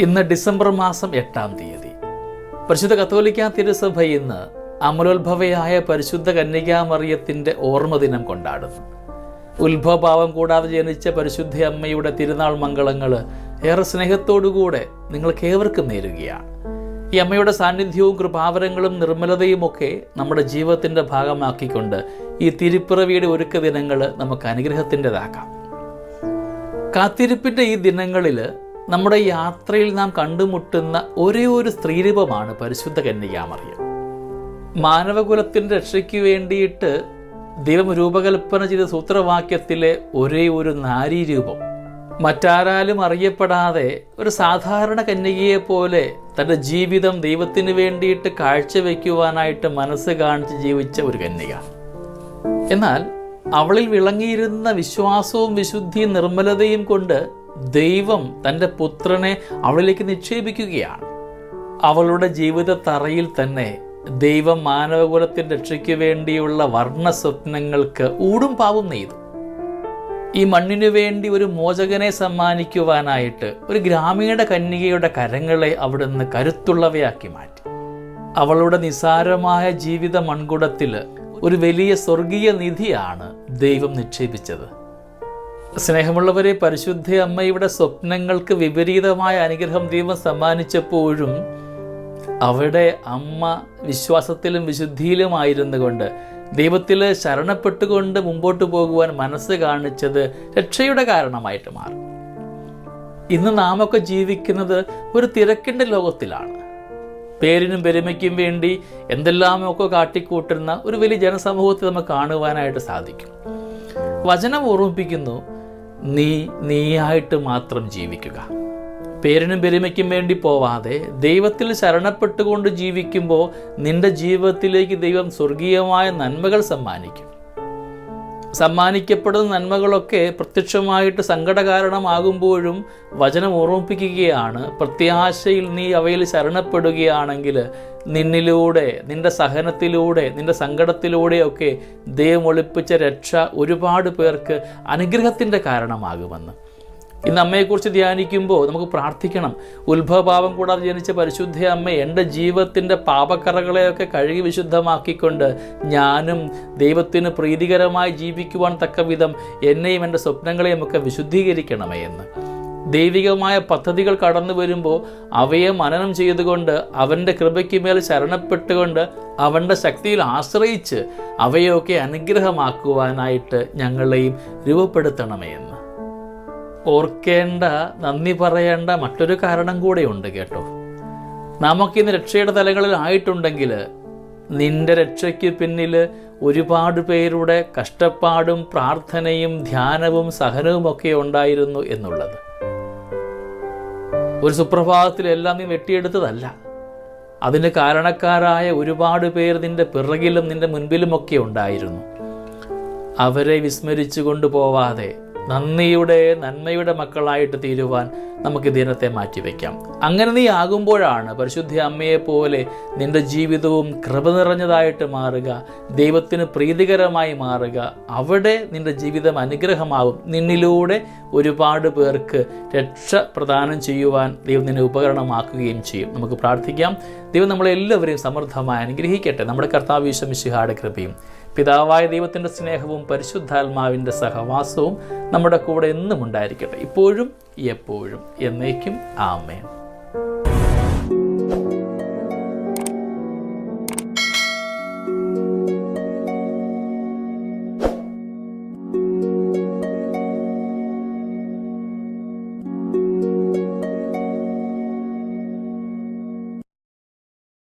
ഇന്ന് ഡിസംബർ മാസം എട്ടാം തീയതി. പരിശുദ്ധ കത്തോലിക്ക തിരുസഭ ഇന്ന് അമലോത്ഭവയായ പരിശുദ്ധ കന്യകാമറിയത്തിന്റെ ഓർമ്മ ദിനം കൊണ്ടാടുന്നു. ഉത്ഭവഭാവം കൂടാതെ ജനിച്ച പരിശുദ്ധ അമ്മയുടെ തിരുനാൾ മംഗളങ്ങൾ ഏറെ സ്നേഹത്തോടുകൂടെ നിങ്ങൾക്ക് ഏവർക്കും നേരുകയാണ്. ഈ അമ്മയുടെ സാന്നിധ്യവും കൃപാവരങ്ങളും നിർമ്മലതയും ഒക്കെ നമ്മുടെ ജീവിതത്തിന്റെ ഭാഗമാക്കിക്കൊണ്ട് ഈ തിരുപ്പിറവിയുടെ ഒരുക്ക ദിനങ്ങൾ നമുക്ക് അനുഗ്രഹത്തിന്റെതാക്കാം. കാത്തിരിപ്പിന്റെ ഈ ദിനങ്ങളിൽ നമ്മുടെ യാത്രയിൽ നാം കണ്ടുമുട്ടുന്ന ഒരേ ഒരു സ്ത്രീരൂപമാണ് പരിശുദ്ധ കന്യാമറിയ മാനവകുലത്തിന്റെ രക്ഷയ്ക്ക് വേണ്ടിയിട്ട് ദൈവം രൂപകൽപ്പന ചെയ്ത സൂത്രവാക്യത്തിലെ ഒരേ ഒരു നാരീരൂപം. മറ്റാരാലും അറിയപ്പെടാതെ ഒരു സാധാരണ കന്യകയെ പോലെ തന്റെ ജീവിതം ദൈവത്തിന് വേണ്ടിയിട്ട് കാഴ്ചവെക്കുവാനായിട്ട് മനസ്സ് കാണിച്ച് ജീവിച്ച ഒരു കന്യക. എന്നാൽ അവളിൽ വിളങ്ങിയിരുന്ന വിശ്വാസവും വിശുദ്ധിയും നിർമ്മലതയും കൊണ്ട് ദൈവം തന്റെ പുത്രനെ അവളിലേക്ക് നിക്ഷേപിക്കുകയാണ്. അവളുടെ ജീവിത തറയിൽ തന്നെ ദൈവം മാനവകുലത്തിന്റെ രക്ഷയ്ക്ക് വേണ്ടിയുള്ള വർണ സ്വപ്നങ്ങൾക്ക് ഊടും പാവും നെയ്തു. ഈ മണ്ണിനു വേണ്ടി ഒരു മോചകനെ സമ്മാനിക്കുവാനായിട്ട് ഒരു ഗ്രാമീണ കന്യകയുടെ കരങ്ങളെ അവിടുന്ന് കരുത്തുള്ളവയാക്കി മാറ്റി. അവളുടെ നിസാരമായ ജീവിത മൺകുടത്തിൽ ഒരു വലിയ സ്വർഗീയ നിധിയാണ് ദൈവം നിക്ഷേപിച്ചത്. സ്നേഹമുള്ളവരെ പരിശുദ്ധ അമ്മയുടെ സ്വപ്നങ്ങൾക്ക് വിപരീതമായ അനുഗ്രഹം ദൈവം സമ്മാനിച്ചപ്പോഴും അവിടെ അമ്മ വിശ്വാസത്തിലും വിശുദ്ധിയിലുമായിരുന്നു കൊണ്ട് ദൈവത്തിൽ ശരണപ്പെട്ടുകൊണ്ട് മുമ്പോട്ട് പോകുവാൻ മനസ്സ് കാണിച്ചത് രക്ഷയുടെ കാരണമായിട്ട് മാറും. ഇന്ന് നാമൊക്കെ ജീവിക്കുന്നത് ഒരു തിരക്കിന്റെ ലോകത്തിലാണ്. പേരിനും പെരുമയ്ക്കും വേണ്ടി എന്തെല്ലാമൊക്കെ കാട്ടിക്കൂട്ടുന്ന ഒരു വലിയ ജനസമൂഹത്തെ നമുക്ക് കാണുവാനായിട്ട് സാധിക്കും. വചനം ഓർമ്മിപ്പിക്കുന്നു നീ നീയായിട്ട് മാത്രം ജീവിക്കുക. പേരിനും പെരുമയ്ക്കും വേണ്ടി പോവാതെ ദൈവത്തിൽ ശരണപ്പെട്ടുകൊണ്ട് ജീവിക്കുമ്പോൾ നിന്റെ ജീവിതത്തിലേക്ക് ദൈവം സ്വർഗീയമായ നന്മകൾ സമ്മാനിക്കും. സമ്മാനിക്കപ്പെടുന്ന നന്മകളൊക്കെ പ്രത്യക്ഷമായിട്ട് സങ്കടകാരണമാകുമ്പോഴും വചനം ഓർമ്മിപ്പിക്കുകയാണ്. പ്രത്യാശയിൽ നീ അവയിൽ ശരണപ്പെടുകയാണെങ്കിൽ നിന്നിലൂടെ നിന്റെ സഹനത്തിലൂടെ നിന്റെ സങ്കടത്തിലൂടെയൊക്കെ ദൈവം ഒളിപ്പിച്ച രക്ഷ ഒരുപാട് പേർക്ക് അനുഗ്രഹത്തിന്റെ കാരണമാകുമെന്ന്. ഇന്ന് അമ്മയെക്കുറിച്ച് ധ്യാനിക്കുമ്പോൾ നമുക്ക് പ്രാർത്ഥിക്കണം. ഉത്ഭവഭാവം കൂടാതെ ജനിച്ച പരിശുദ്ധ അമ്മ എന്റെ ജീവിതത്തിന്റെ പാപക്കറകളെയൊക്കെ കഴുകി വിശുദ്ധമാക്കിക്കൊണ്ട് ഞാനും ദൈവത്തിന് പ്രീതികരമായി ജീവിക്കുവാൻ തക്ക വിധം എന്നെയും എന്റെ സ്വപ്നങ്ങളെയും ഒക്കെ വിശുദ്ധീകരിക്കണമേ എന്ന്. ദൈവികമായ പദ്ധതികൾ കടന്നു വരുമ്പോൾ അവയെ മനനം ചെയ്തുകൊണ്ട് അവന്റെ കൃപയ്ക്ക് മേൽ ശരണപ്പെട്ടുകൊണ്ട് അവന്റെ ശക്തിയിൽ ആശ്രയിച്ച് അവയൊക്കെ അനുഗ്രഹമാക്കുവാനായിട്ട് ഞങ്ങളെയും രൂപപ്പെടുത്തണമേ എന്ന്. ഓർക്കേണ്ട നന്ദി പറയേണ്ട മറ്റൊരു കാരണം കൂടെയുണ്ട് കേട്ടോ. നമുക്കിന്ന് രക്ഷയുടെ തലങ്ങളിൽ ആയിട്ടുണ്ടെങ്കിൽ നിന്റെ രക്ഷയ്ക്ക് പിന്നിൽ ഒരുപാട് പേരുടെ കഷ്ടപ്പാടും പ്രാർത്ഥനയും ധ്യാനവും സഹനവും ഒക്കെ ഉണ്ടായിരുന്നു എന്നുള്ളത്. ഒരു സുപ്രഭാതത്തിലെല്ലാം നീ വെട്ടിയെടുത്തതല്ല. അതിന് കാരണക്കാരായ ഒരുപാട് പേർ നിന്റെ പിറകിലും നിന്റെ മുൻപിലുമൊക്കെ ഉണ്ടായിരുന്നു. അവരെ വിസ്മരിച്ചു കൊണ്ടുപോവാതെ നന്ദിയുടെ നന്മയുടെ മക്കളായിട്ട് തീരുവാൻ നമുക്ക് ദിനത്തെ മാറ്റിവെക്കാം. അങ്ങനെ നീ ആകുമ്പോഴാണ് പരിശുദ്ധ അമ്മയെ പോലെ നിന്റെ ജീവിതവും കൃപ നിറഞ്ഞതായിട്ട് മാറുക ദൈവത്തിന് പ്രീതികരമായി മാറുക. അവിടെ നിന്റെ ജീവിതം അനുഗ്രഹമാവും. നിന്നിലൂടെ ഒരുപാട് പേർക്ക് രക്ഷ പ്രദാനം ചെയ്യുവാൻ ദൈവം നിന്നെ ഉപകരണമാക്കുകയും ചെയ്യും. നമുക്ക് പ്രാർത്ഥിക്കാം. ദൈവം നമ്മളെല്ലാവരെയും സമൃദ്ധമായി അനുഗ്രഹിക്കട്ടെ. നമ്മുടെ കർത്താവ് ഈശ്വമിശിഹായുടെ കൃപയും പിതാവായ ദൈവത്തിന്റെ സ്നേഹവും പരിശുദ്ധാത്മാവിന്റെ സഹവാസവും നമ്മുടെ കൂടെ എന്നും ഉണ്ടായിരിക്കട്ടെ. ഇപ്പോഴും എപ്പോഴും എന്നേക്കും. ആമേൻ.